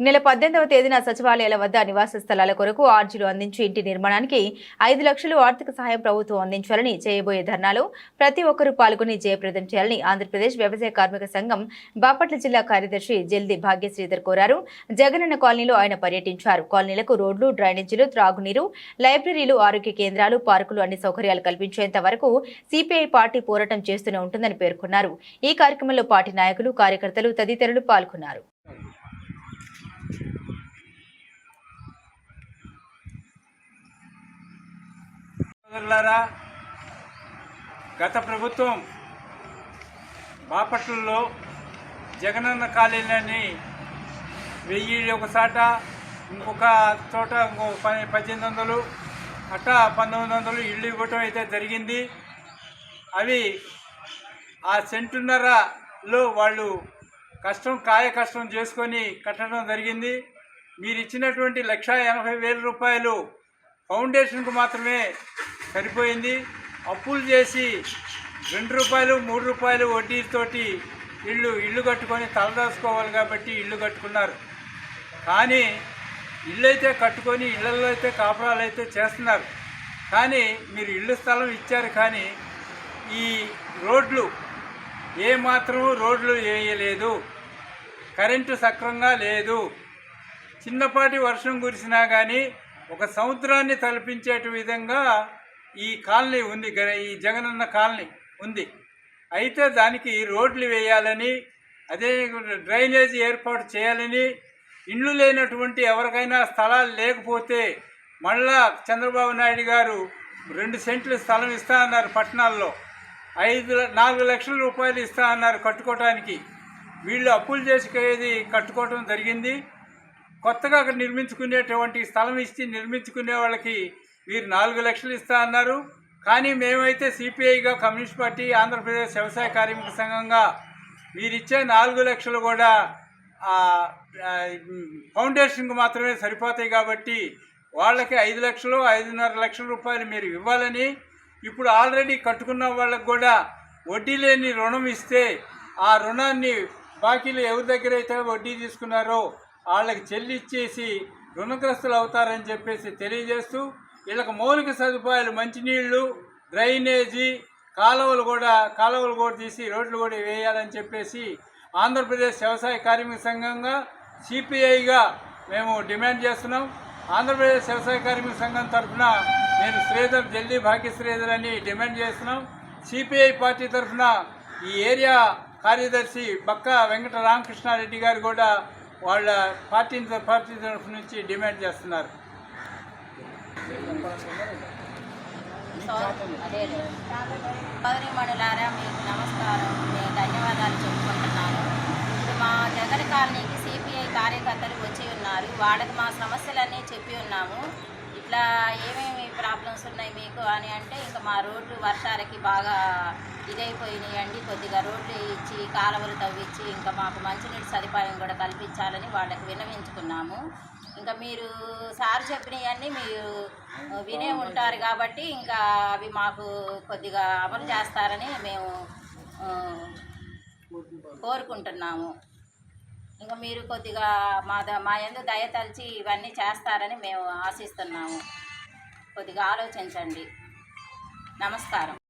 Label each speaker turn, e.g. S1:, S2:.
S1: నెల పద్దెనిమిదవ తేదీన సచివాలయాల వద్ద నివాస స్థలాల కొరకు ఆర్జీలు అందించి ఇంటి నిర్మాణానికి ఐదు లక్షలు ఆర్థిక సహాయం ప్రభుత్వం అందించాలని చేయబోయే ధర్నాలో ప్రతి ఒక్కరూ పాల్గొని జయప్రదం చేయాలని ఆంధ్రప్రదేశ్ వ్యవసాయ కార్మిక సంఘం బాపట్ల జిల్లా కార్యదర్శి జల్ది భాగ్యశ్రీధర్ కోరారు. జగనన్న కాలనీలో ఆయన పర్యటించారు. కాలనీలకు రోడ్లు డ్రైనేజీలు త్రాగునీరు లైబ్రరీలు ఆరోగ్య కేంద్రాలు పార్కులు అన్ని సౌకర్యాలు కల్పించేంత వరకు సిపిఐ పార్టీ పోరాటం చేస్తూనే ఉంటుందని పేర్కొన్నారు. ఈ కార్యక్రమంలో పార్టీ నాయకులు కార్యకర్తలు తదితరులు పాల్గొన్నారు.
S2: మిత్రులారా గత ప్రభుత్వం బాపట్లలో జగనన్న కాలనీలని వెయ్యి ఒక చాట ఇంకొక చోట ఇంకో ప- పద్దెనిమిది వందలు అట్టా పంతొమ్మిది వందలు ఇళ్ళు ఇవ్వటం అయితే జరిగింది. అవి ఆ సెంటున్నరలో వాళ్ళు కష్టం కాయ కష్టం చేసుకొని కట్టడం జరిగింది. మీరు ఇచ్చినటువంటి లక్ష ఎనభై వేల రూపాయలు ఫౌండేషన్కు మాత్రమే సరిపోయింది. అప్పులు చేసి రెండు రూపాయలు మూడు రూపాయలు వడ్డీతోటి ఇల్లు ఇల్లు కట్టుకొని తలదాచుకోవాలి కాబట్టి ఇల్లు కట్టుకున్నారు. కానీ ఇల్లు అయితే కట్టుకొని ఇళ్ళల్లో అయితే కాపురాలు అయితే చేస్తున్నారు. కానీ మీరు ఇల్లు స్థలం ఇచ్చారు కానీ ఈ రోడ్లు ఏ రోడ్లు వేయలేదు. కరెంటు సక్రంగా లేదు. చిన్నపాటి వర్షం కురిసినా కానీ ఒక సముద్రాన్ని తలపించేట విధంగా ఈ కాలనీ ఉంది గ- ఈ జగనన్న కాలనీ ఉంది. అయితే దానికి రోడ్లు వేయాలని అదే డ్రైనేజ్ ఏర్పాటు చేయాలని ఇండ్లు లేనటువంటి ఎవరికైనా స్థలాలు లేకపోతే మళ్ళా చంద్రబాబు నాయుడు గారు రెండు సెంట్లు స్థలం ఇస్తా అన్నారు పట్టణాల్లో. ఐదు నాలుగు లక్షల రూపాయలు ఇస్తా అన్నారు కట్టుకోవటానికి వీళ్ళు అప్పులు చేసుకునేది కట్టుకోవటం జరిగింది. కొత్తగా అక్కడ నిర్మించుకునేటువంటి స్థలం ఇచ్చి నిర్మించుకునే వాళ్ళకి మీరు నాలుగు లక్షలు ఇస్తా అన్నారు. కానీ మేమైతే సిపిఐగా కమ్యూనిస్ట్ పార్టీ ఆంధ్రప్రదేశ్ వ్యవసాయ కార్మిక సంఘంగా మీరిచ్చే నాలుగు లక్షలు కూడా ఫౌండేషన్కి మాత్రమే సరిపోతాయి కాబట్టి వాళ్ళకి ఐదు లక్షలు ఐదున్నర లక్షల రూపాయలు మీరు ఇవ్వాలని ఇప్పుడు ఆల్రెడీ కట్టుకున్న వాళ్ళకి కూడా వడ్డీ లేని రుణం ఇస్తే ఆ రుణాన్ని బాకీలు ఎవరి దగ్గర అయితే వడ్డీ తీసుకున్నారో వాళ్ళకి చెల్లిచ్చేసి రుణగ్రస్తులు అవుతారని చెప్పేసి తెలియజేస్తూ వీళ్ళకి మౌలిక సదుపాయాలు మంచినీళ్ళు డ్రైనేజీ కాలువలు కూడా కాలువలు కూడా తీసి రోడ్లు కూడా వేయాలని చెప్పేసి ఆంధ్రప్రదేశ్ వ్యవసాయ కార్మిక సంఘంగా సిపిఐగా మేము డిమాండ్ చేస్తున్నాం. ఆంధ్రప్రదేశ్ వ్యవసాయ కార్మిక సంఘం తరఫున నేను శ్రీధర్ జల్దీ భాగ్య శ్రీధర్ అని డిమాండ్ చేస్తున్నాం. సిపిఐ పార్టీ తరఫున ఈ ఏరియా కార్యదర్శి బక్క వెంకట రామకృష్ణారెడ్డి గారు కూడా వాళ్ళ పార్టీ పార్టీ తరఫు నుంచి డిమాండ్ చేస్తున్నారు.
S3: అదే సోదరిమణులారా మీకు నమస్కారం నేను ధన్యవాదాలు చెప్పుకుంటున్నాను ఇప్పుడు మా జగన్ కాలనీకి సిపిఐ కార్యకర్తలు వచ్చి ఉన్నారు వాళ్ళకి మా సమస్యలన్నీ చెప్పి ఉన్నాము ఇట్లా ఏమేమి ప్రాబ్లమ్స్ ఉన్నాయి మీకు అని అంటే ఇంకా మా రోడ్లు వర్షాలకి బాగా ఇదైపోయినాయండి. కొద్దిగా రోడ్లు ఇచ్చి కాలువలు తవ్వించి ఇంకా మాకు మంచినీటి సదుపాయం కూడా కల్పించాలని వాళ్ళకి విన్నవించుకున్నాము. ఇంకా మీరు సార్ చెప్పినవన్నీ మీరు వినే ఉంటారు కాబట్టి ఇంకా అవి మాకు కొద్దిగా అమలు చేస్తారని మేము కోరుకుంటున్నాము. ఇంకా మీరు కొద్దిగా మా ద మా ఎందు దయతలిచి ఇవన్నీ చేస్తారని మేము ఆశిస్తున్నాము. కొద్దిగా ఆలోచించండి. నమస్కారం.